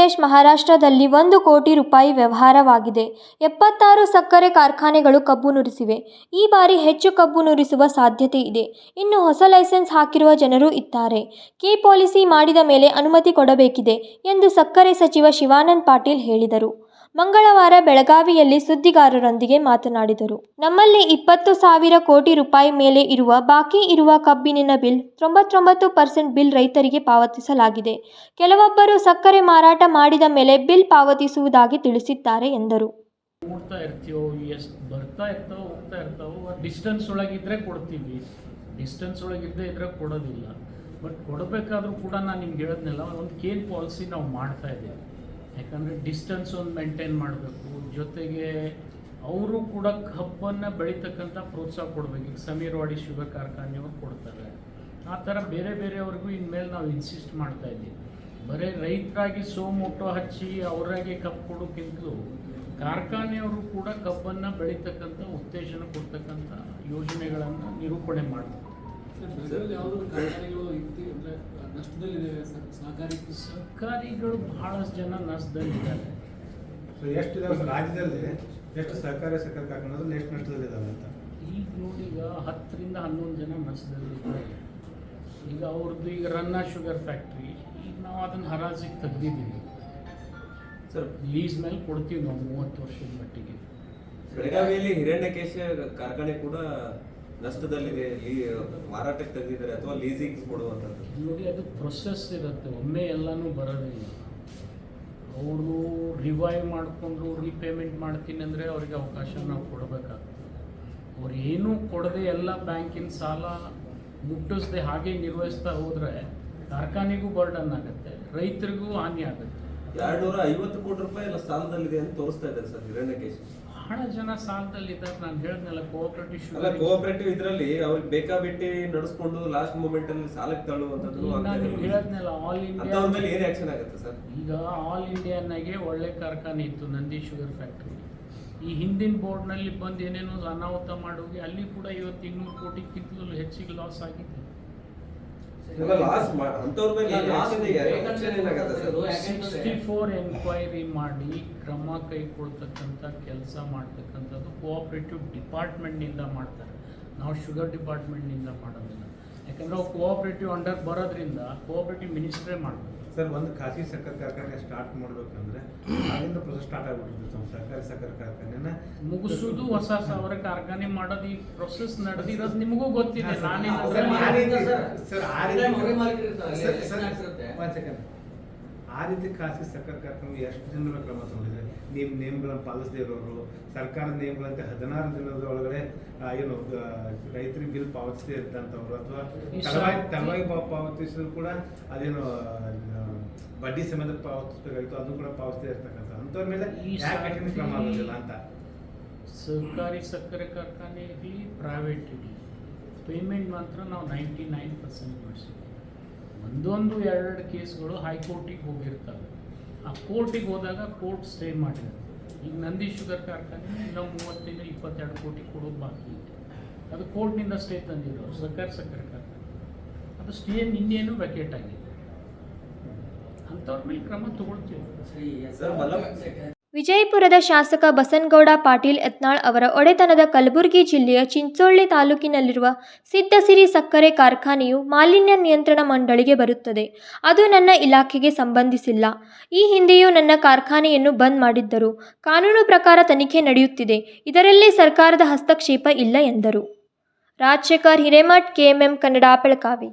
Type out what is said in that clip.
ಪ್ರದೇಶ್ ಮಹಾರಾಷ್ಟ್ರದಲ್ಲಿ ಒಂದು ಕೋಟಿ ರೂಪಾಯಿ ವ್ಯವಹಾರವಾಗಿದೆ. ಎಪ್ಪತ್ತಾರು ಸಕ್ಕರೆ ಕಾರ್ಖಾನೆಗಳು ಕಬ್ಬು ನುರಿಸಿವೆ. ಈ ಬಾರಿ ಹೆಚ್ಚು ಕಬ್ಬು ನುರಿಸುವ ಸಾಧ್ಯತೆ ಇದೆ. ಇನ್ನು ಹೊಸ ಲೈಸೆನ್ಸ್ ಹಾಕಿರುವ ಜನರು ಇದ್ದಾರೆ. ಕೆ ಪಾಲಿಸಿ ಮಾಡಿದ ಮೇಲೆ ಅನುಮತಿ ಕೊಡಬೇಕಿದೆ ಎಂದು ಸಕ್ಕರೆ ಸಚಿವ ಶಿವಾನಂದ ಪಾಟೀಲ್ ಹೇಳಿದರು. ಮಂಗಳವಾರ ಬೆಳಗಾವಿಯಲ್ಲಿ ಸುದ್ದಿಗಾರರೊಂದಿಗೆ ಮಾತನಾಡಿದರು. ನಮ್ಮಲ್ಲಿ ಇಪ್ಪತ್ತು ಸಾವಿರ ಕೋಟಿ ರೂಪಾಯಿ ಮೇಲೆ ಇರುವ ಬಾಕಿ ಇರುವ ಕಬ್ಬಿನಿನ ಬಿಲ್, ತೊಂಬತ್ತೊಂಬತ್ತು ಪರ್ಸೆಂಟ್ ಬಿಲ್ ರೈತರಿಗೆ ಪಾವತಿಸಲಾಗಿದೆ. ಕೆಲವೊಬ್ಬರು ಸಕ್ಕರೆ ಮಾರಾಟ ಮಾಡಿದ ಮೇಲೆ ಬಿಲ್ ಪಾವತಿಸುವುದಾಗಿ ತಿಳಿಸಿದ್ದಾರೆ ಎಂದರು. ನೋಡ್ತಾ ಇರ್ತೀವೋ, ಎಷ್ಟು ಬರ್ತಾ ಇರ್ತಾವೋ, ಹೋಗ್ತಾ ಇರ್ತಾವೋ ಡಿಸ್ಟೆನ್ಸ್ ಒಳಗಿದ್ರೆ ಕೊಡ್ತೀವಿ. ಡಿಸ್ಟೆನ್ಸ್ ಒಳಗಿದ್ದೇ ಇದ್ರೆ ಕೊಡೋದಿಲ್ಲ. ಬಟ್ ಕೊಡಬೇಕಾದ್ರೂ ಕೂಡ ನಾನು ನಿಮ್ಗೆ ಹೇಳಿದ್ನಲ್ಲ, ಒಂದು ಕೇನ್ ಪಾಲಿಸಿ ನಾವು ಮಾಡ್ತಾ ಇದ್ದೀವಿ. ಯಾಕಂದರೆ ಡಿಸ್ಟೆನ್ಸ್ ಒಂದು ಮೇಂಟೈನ್ ಮಾಡಬೇಕು. ಜೊತೆಗೆ ಅವರು ಕೂಡ ಕಬ್ಬನ್ನು ಬೆಳೀತಕ್ಕಂಥ ಪ್ರೋತ್ಸಾಹ ಕೊಡಬೇಕು. ಈಗ ಸಮೀರ್ವಾಡಿ ಶುಗರ್ ಕಾರ್ಖಾನೆಯವ್ರು ಕೊಡ್ತಾರೆ. ಆ ಥರ ಬೇರೆ ಬೇರೆಯವ್ರಿಗೂ ಇನ್ಮೇಲೆ ನಾವು ಇನ್ಸಿಸ್ಟ್ ಮಾಡ್ತಾ ಇದ್ದೀವಿ. ಬರೀ ರೈತರಾಗಿ ಸೋಮೋಟೋ ಹಚ್ಚಿ ಅವರಾಗೆ ಕಬ್ಬು ಕೊಡೋಕ್ಕಿಂತಲೂ ಕಾರ್ಖಾನೆಯವರು ಕೂಡ ಕಬ್ಬನ್ನು ಬೆಳೀತಕ್ಕಂಥ ಉತ್ತೇಜನ ಕೊಡ್ತಕ್ಕಂಥ ಯೋಜನೆಗಳನ್ನು ನಿರೂಪಣೆ ಮಾಡಬೇಕು. ಸರ್ಕಾರಿಗಳು ಬಹಳಷ್ಟು ಜನ ನಷ್ಟದಲ್ಲಿದ್ದಾರೆ. ಸೊ ಎಷ್ಟು ರಾಜ್ಯದಲ್ಲಿ ಎಷ್ಟು ಸರ್ಕಾರಿ ಸಕ್ಕರೆ ಕಾರ್ಖಾನೆ ಎಷ್ಟು ನಷ್ಟದಲ್ಲಿ ಇದ್ದಾವೆ ಅಂತ? ಈಗ ನೋಡಿ ಈಗ ಹತ್ತರಿಂದ ಹನ್ನೊಂದು ಜನ ನಷ್ಟದಲ್ಲಿದ್ದಾರೆ. ಈಗ ಅವ್ರದ್ದು ಈಗ ರನ್ನ ಶುಗರ್ ಫ್ಯಾಕ್ಟ್ರಿ ಈಗ ನಾವು ಅದನ್ನು ಹರಾಜಿಗೆ ತೆಗ್ದಿದ್ದೀವಿ. ಸರ್ ಲೀಸ್ ಮೇಲೆ ಕೊಡ್ತೀವಿ ನಾವು ಮೂವತ್ತು ವರ್ಷದ ಮಟ್ಟಿಗೆ. ಬೆಳಗಾವಿಯಲ್ಲಿ ಹಿರಣ್ಯಕೇಶ ಕಾರ್ಖಾನೆ ಕೂಡ ನಷ್ಟದಲ್ಲಿದೆ ಮಾರಾಟಕ್ಕೆ ತೆಗೆದಿದ್ದಾರೆ ಅಥವಾ ಲೀಸಿಂಗ್ ಕೊಡುವಂಥದ್ದು? ನೋಡಿ ಅದು ಪ್ರೊಸೆಸ್ ಇರುತ್ತೆ. ಒಮ್ಮೆ ಎಲ್ಲನೂ ಬರೋದಿಲ್ಲ ಅವರು ರಿವೈವ್ ಮಾಡಿಕೊಂಡು ರೀಪೇಮೆಂಟ್ ಮಾಡ್ತೀನಿ ಅಂದರೆ ಅವರಿಗೆ ಅವಕಾಶ ನಾವು ಕೊಡಬೇಕಾಗ್ತದೆ. ಅವ್ರು ಏನೂ ಕೊಡದೆ ಎಲ್ಲ ಬ್ಯಾಂಕಿನ ಸಾಲ ಮುಟ್ಟಿಸ್ದೆ ಹಾಗೆ ನಿರ್ವಹಿಸ್ತಾ ಹೋದರೆ ಕಾರ್ಖಾನೆಗೂ ಬರ್ಡನ್ ಆಗುತ್ತೆ. ರೈತರಿಗೂ ಹಾನಿ ಆಗುತ್ತೆ. ಎರಡು ನೂರ ಐವತ್ತು ಕೋಟಿ ರೂಪಾಯಿ ಎಲ್ಲ ಸಾಲದಲ್ಲಿದೆ ಅಂತ ತೋರಿಸ್ತಾ ಇದ್ದಾರೆ ಸರ್ ಹಿರಣ್ಯಕೇಶ. ಬಹಳ ಜನ ಸಾಲದಲ್ಲಿದ್ದಾರೆ ನಾನು ಹೇಳಿದ್ನಲ್ಲ ಕೋಆಪರೇಟಿವ್ ಅಲ್ಲ ಶುಗರ್ ಕೋಆಪರೇಟಿವ್ ಇದರಲ್ಲಿ ಅವ್ರಿಗೆ ಬೇಕಾಬಿಟ್ಟಿ ನಡೆಸ್ಕೊಂಡು ಲಾಸ್ಟ್ ಮೂಮೆಂಟ್ ಅಲ್ಲಿ ಸಾಲಕ್ಕೆ ನಾನು. ಹೇಳಿದ್ನಲ್ಲ ಆಲ್ ಮೇಲೆ ಇಂಡಿಯಾ ಏನ್ ಆಕ್ಷನ್ ಆಗುತ್ತೆ ಸರ್? ಈಗ ಆಲ್ ಇಂಡಿಯಾನಾಗೆ ಒಳ್ಳೆ ಕಾರ್ಖಾನೆ ಇತ್ತು ನಂದಿ ಶುಗರ್ ಫ್ಯಾಕ್ಟ್ರಿ ಈ ಹಿಂದಿನ ಬೋರ್ಡ್ನಲ್ಲಿ ಬಂದು ಏನೇನೋ ಅನಾಹುತ ಮಾಡೋಗಿ ಅಲ್ಲಿ ಕೂಡ ಇವತ್ತು ಇನ್ನೂರು ಕೋಟಿಗಿಂತಲೂ ಹೆಚ್ಚಿಗೆ ಲಾಸ್ ಆಗಿದೆ. ಲಾಸ್ ಮೇಲೆ ಸಿಕ್ಸ್ಟಿ ಫೋರ್ ಎನ್ಕ್ವೈರಿ ಮಾಡಿ ಕ್ರಮ ಕೈಗೊಳ್ತಕ್ಕಂಥ ಕೆಲಸ ಮಾಡ್ತಕ್ಕಂಥದ್ದು ಕೋಆಪರೇಟಿವ್ ಡಿಪಾರ್ಟ್ಮೆಂಟ್ನಿಂದ ಮಾಡ್ತಾರೆ ನಾವು ಶುಗರ್ ಡಿಪಾರ್ಟ್ಮೆಂಟ್ನಿಂದ ಮಾಡೋದಿಲ್ಲ ಯಾಕಂದ್ರೆ ಅವು ಕೋಆಪರೇಟಿವ್ ಅಂಡರ್ ಬರೋದ್ರಿಂದ ಕೋಆಪರೇಟಿವ್ ಮಿನಿಸ್ಟ್ರೇ ಮಾಡಬೇಕು. ಸರ್ ಒಂದು ಖಾಸಗಿ ಸಕ್ಕರೆ ಕಾರ್ಖಾನೆ ಸ್ಟಾರ್ಟ್ ಮಾಡಬೇಕಂದ್ರೆ ಅಲ್ಲಿಂದ ಪ್ರೊಸೆಸ್ ಸ್ಟಾರ್ಟ್ ಆಗ್ಬಿಟ್ಟಿರುತ್ತೆ ನಮ್ಮ ಸರ್ಕಾರಿ ಸಕ್ಕರೆ ಕಾರ್ಖಾನೆನ. ಮುಗಿಸೋದು ಹೊಸ ಸಾವಿರ ಕಾರ್ಖಾನೆ ಮಾಡೋದು ಈ ಪ್ರೊಸೆಸ್ ನಡೆದಿರೋದು ನಿಮಗೂ ಗೊತ್ತಿದೆ. ನಾನೇ ಸರ್, ಆ ರೀತಿ- ಸರ್, ಆ ರೀತಿ- ಖಾಸಗಿ ಸರ್ಕಾರ ಕಾರ್ಖಾನೆ ಎಷ್ಟು ಜನರ ಕ್ರಮ ತಗೊಂಡಿದೆ ನಿಮ್ಮ ನಿಯಮಗಳನ್ನು ಪಾಲಿಸದೇ ಇರೋರು ಸರ್ಕಾರದ ನಿಯಮಗಳಂತೆ ಹದಿನಾರು ದಿನದ ಒಳಗಡೆ ಏನು ರೈತರಿಗೆ ಬಿಲ್ ಪಾವತಿಸದೇ ಇದ್ದಂಥವ್ರು ಅಥವಾ ತಡವಾಗಿ ತಡವಾಗಿ ಪಾವತಿಸಿದ್ರು ಕೂಡ ಅದೇನು ಬಡ್ಡಿ ಸಮೇತ ಪಾವತಿಸಬೇಕಾಗಿತ್ತು ಅದು ಕೂಡ ಪಾವತಿಸದೇ ಇರ್ತಕ್ಕಂಥ ಅಂಥವ್ರ ಮೇಲೆ ಯಾಕೆ ಕ್ರಮ ಆಗೋದಿಲ್ಲ ಅಂತ? ಸರ್ಕಾರಿ ಸಕ್ಕರೆ ಕಾರ್ಖಾನೆ ಇರಲಿ ಪ್ರೈವೇಟ್ ಇರಲಿ. ಪೇಮೆಂಟ್ ಮಾತ್ರ ನಾವು ನೈಂಟಿ ನೈನ್ ಪರ್ಸೆಂಟ್ ಮಾಡಿಸಿದ್ವಿ ಒಂದೊಂದು ಎರಡೆರಡು ಕೇಸ್ಗಳು ಹೈಕೋರ್ಟಿಗೆ ಹೋಗಿರ್ತವೆ. ಆ ಕೋರ್ಟಿಗೆ ಹೋದಾಗ ಕೋರ್ಟ್ ಸ್ಟೇ ಮಾಡಿರುತ್ತೆ. ಈಗ ನಂದಿ ಶುಗರ್ ಕಾರ್ಖಾನೆ ಇನ್ನೂ ಮೂವತ್ತೈದು, ಇಪ್ಪತ್ತೆರಡು ಕೋಟಿ ಕೊಡೋದು ಬಾಕಿ ಇದೆ ಅದು ಕೋರ್ಟ್ನಿಂದ ಸ್ಟೇ ತಂದಿರೋ ಸರ್ಕಾರಿ ಸಕ್ಕರೆ ಕಾರ್ಖಾನೆ. ಅದು ಸ್ಟೇ ನಿನ್ನೇನು ವೆಕೇಟ್ ಆಗಿದೆ. ಅಂಥವ್ರ ಮೇಲೆ ಕ್ರಮ ತಗೊಳ್ತೀವಿ. ವಿಜಯಪುರದ ಶಾಸಕ ಬಸನಗೌಡ ಪಾಟೀಲ್ ಯತ್ನಾಳ್ ಅವರ ಒಡೆತನದ ಕಲಬುರಗಿ ಜಿಲ್ಲೆಯ ಚಿಂಚೋಳ್ಳಿ ತಾಲೂಕಿನಲ್ಲಿರುವ ಸಿದ್ದಸಿರಿ ಸಕ್ಕರೆ ಕಾರ್ಖಾನೆಯು ಮಾಲಿನ್ಯ ನಿಯಂತ್ರಣ ಮಂಡಳಿಗೆ ಬರುತ್ತದೆ. ಅದು ನನ್ನ ಇಲಾಖೆಗೆ ಸಂಬಂಧಿಸಿಲ್ಲ. ಈ ಹಿಂದೆಯೂ ನನ್ನ ಕಾರ್ಖಾನೆಯನ್ನು ಬಂದ್ ಮಾಡಿದ್ದರು. ಕಾನೂನು ಪ್ರಕಾರ ತನಿಖೆ ನಡೆಯುತ್ತಿದೆ. ಇದರಲ್ಲಿ ಸರ್ಕಾರದ ಹಸ್ತಕ್ಷೇಪ ಇಲ್ಲ ಎಂದರು. ರಾಜಶೇಖರ್ ಹಿರೇಮಠ್, ಕೆಎಂಎಂ ಕನ್ನಡ ಬೆಳಗಾವಿ.